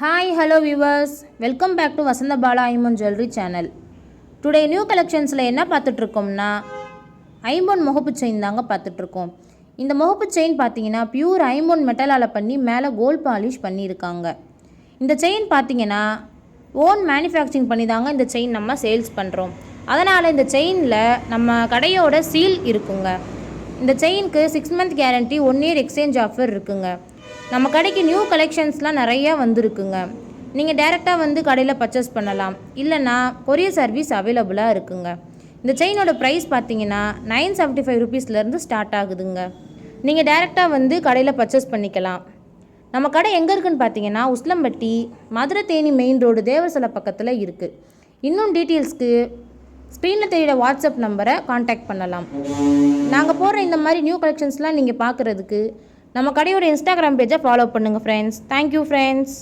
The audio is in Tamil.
Hi hello viewers welcome back to Vasantha Bala ஐம்பொன் ஜுவல்லரி சேனல் டுடே நியூ கலெக்ஷன்ஸில் என்ன பார்த்துட்ருக்கோம்னா ஐம்பொன் முகப்பு செயின் தாங்க பார்த்துட்ருக்கோம் இந்த முகப்பு செயின் பார்த்தீங்கன்னா பியூர் ஐம்பொன் மெட்டலால் பண்ணி மேலே கோல்ட் பாலிஷ் பண்ணியிருக்காங்க. இந்த செயின் பார்த்தீங்கன்னா ஓன் மேனுஃபேக்சரிங் பண்ணி தாங்க இந்த செயின் நம்ம சேல்ஸ் பண்ணுறோம் அதனால் இந்த செயினில் நம்ம கடையோட சீல் இருக்குங்க. இந்த செயினுக்கு six month guarantee one year exchange offer இருக்குங்க. நம்ம கடைக்கு நியூ கலெக்ஷன்ஸ்லாம் நிறையா வந்திருக்குங்க. நீங்கள் டேரெக்டாக வந்து கடையில் பர்ச்சேஸ் பண்ணலாம். இல்லைன்னா கொரியர் சர்வீஸ் அவைலபிளாக இருக்குங்க. இந்த செயினோட ப்ரைஸ் பார்த்தீங்கன்னா நைன் செவன்ட்டி ஃபைவ் ருபீஸ்லேருந்து ஸ்டார்ட் ஆகுதுங்க. நீங்கள் டேரெக்டாக வந்து கடையில் பர்ச்சேஸ் பண்ணிக்கலாம். நம்ம கடை எங்கே இருக்குன்னு பார்த்தீங்கன்னா உஸ்லம்பட்டி மதுரை தேனி மெயின் ரோடு தேவசலை பக்கத்தில் இருக்குது இன்னும் டீட்டெயில்ஸ்க்கு ஸ்க்ரீனில் தெரியிற வாட்ஸ்அப் நம்பரை காண்டாக்ட் பண்ணலாம். நாங்கள் போடுற இந்த மாதிரி நியூ கலெக்ஷன்ஸ்லாம் நீங்கள் பார்க்குறதுக்கு நம்ம கடையோட இன்ஸ்டாகிராம் பேஜை ஃபாலோ பண்ணுங்கள் ஃப்ரெண்ட்ஸ் தேங்க்யூ ஃப்ரெண்ட்ஸ்